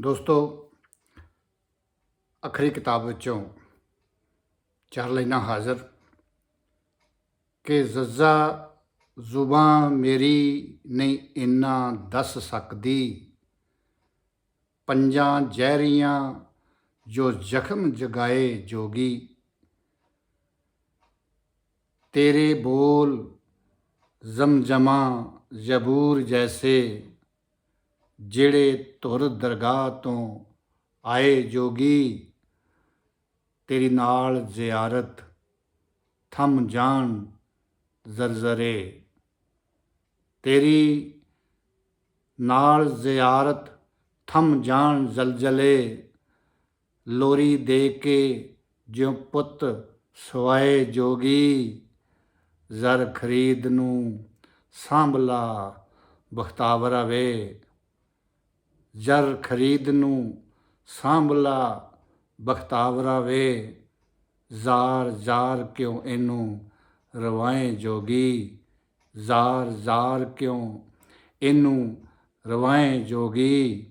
ਦੋਸਤੋ, ਅਖਰੀ ਕਿਤਾਬ ਵਿੱਚੋਂ ਚਾਰ ਲਾਈਨਾਂ ਹਾਜ਼ਰ ਕਿ ਜ਼ੱਜ਼ਾ ਜ਼ੁਬਾਂ ਮੇਰੀ ਨਹੀਂ ਇੰਨਾ ਦੱਸ ਸਕਦੀ। ਪੰਜਾਂ ਜ਼ਹਿਰੀਆਂ ਜੋ ਜ਼ਖਮ ਜਗਾਏ ਜੋਗੀ। ਤੇਰੇ ਬੋਲ ਜ਼ਮਜ਼ਮਾ ਜ਼ਬੂਰ ਜੈਸੇ ਜਿਹੜੇ ਧੁਰ ਦਰਗਾਹ ਤੋਂ ਆਏ ਜੋਗੀ, ਤੇਰੀ ਨਾਲ ਜ਼ਿਆਰਤ, ਥਮ ਜਾਣ ਜ਼ਰਜ਼ਰੇ। ਤੇਰੀ ਨਾਲ ਜ਼ਿਆਰਤ, ਥਮ ਜਾਣ ਜ਼ਲਜ਼ਲੇ, ਲੋਰੀ ਦੇ ਕੇ ਜਿਉ ਪੁੱਤ ਸਵਾਏ ਜੋਗੀ, ਜ਼ਰ ਖਰੀਦ ਨੂੰ ਸਾਂਭਲਾ, ਬਖਤਾਵਰਾ ਵੇ ਜ਼ਰ ਖਰੀਦ ਨੂੰ ਸਾਂਭਲਾ ਬਖਤਾਵਰਾ ਵੇ, ਜ਼ਾਰ ਜ਼ਾਰ ਕਿਉਂ ਇਹਨੂੰ ਰਵਾਏ ਜੋਗੀ, ਜ਼ਾਰ ਜ਼ਾਰ ਕਿਉਂ ਇਹਨੂੰ ਰਵਾਏ ਜੋਗੀ।